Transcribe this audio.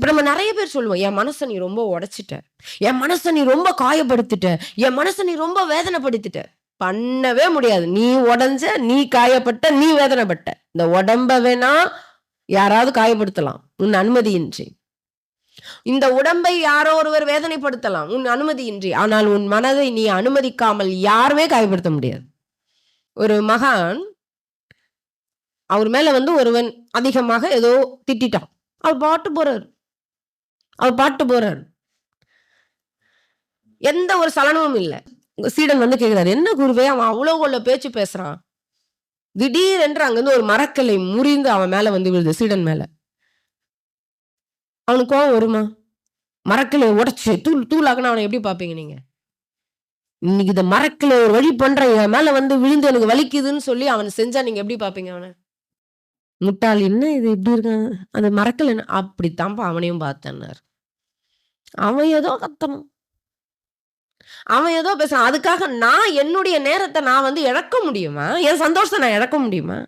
இப்ப நம்ம நிறைய பேர் சொல்லுவோம் என் மனசை நீ ரொம்ப உடைச்சிட்ட. என் மனசை நீ ரொம்ப காயப்படுத்திட்ட. என் மனசை நீ ரொம்ப வேதனைப்படுத்திட்ட. பண்ணவே முடியாது. நீ உடஞ்ச நீ காயப்பட்ட நீ வேதனைப்பட்ட. இந்த உடம்ப வேணா யாராவது காயப்படுத்தலாம். உன் அனுமதியின்றி. இந்த உடம்பை யாரோ ஒருவர் வேதனைப்படுத்தலாம். உன் அனுமதியின்றி. ஆனால் உன் மனதை நீ அனுமதிக்காமல் யாருமே காயப்படுத்த முடியாது. ஒரு மகான் அவர் மேல வந்து ஒருவன் அதிகமாக ஏதோ திட்டிட்டான். அவர் பாட்டு போறாரு. அவர் பாட்டு போறாரு. எந்த ஒரு சலனமும் இல்லை. சீடன் வந்து கேட்கிறாரு என்ன குருவே அவன் அவ்வளோ உள்ள பேச்சு பேசுறான். திடீரென்று அங்கிருந்து ஒரு மரக்கலை முறிந்து அவன் மேல வந்து விழுது சீடன் மேல. அவனுக்கு கோவம் வருமா? மரக்கலை உடைச்சு தூள் தூளாக்குன்னு அவனை எப்படி பார்ப்பீங்க நீங்க? இன்னைக்கு இந்த மரக்கிளை ஒரு வழி பண்றேன் என் மேல வந்து விழுந்து எனக்கு வலிக்குதுன்னு சொல்லி அவன் செஞ்சா நீங்க எப்படி பார்ப்பீங்க அவனை? முட்டாள் என்ன இது இப்படி இருக்கான் அந்த மரக்கல் என்ன அப்படித்தான்ப்பா அவனையும் பார்த்தேன்னார். அவன் ஏதோ கத்தணும் அவன் ஏதோ பேசுறான். அதுக்காக நான் என்னுடைய நேரத்தை நான் வந்து இழக்க முடியுமா? என் சந்தோஷத்தை நான் இழக்க முடியுமா?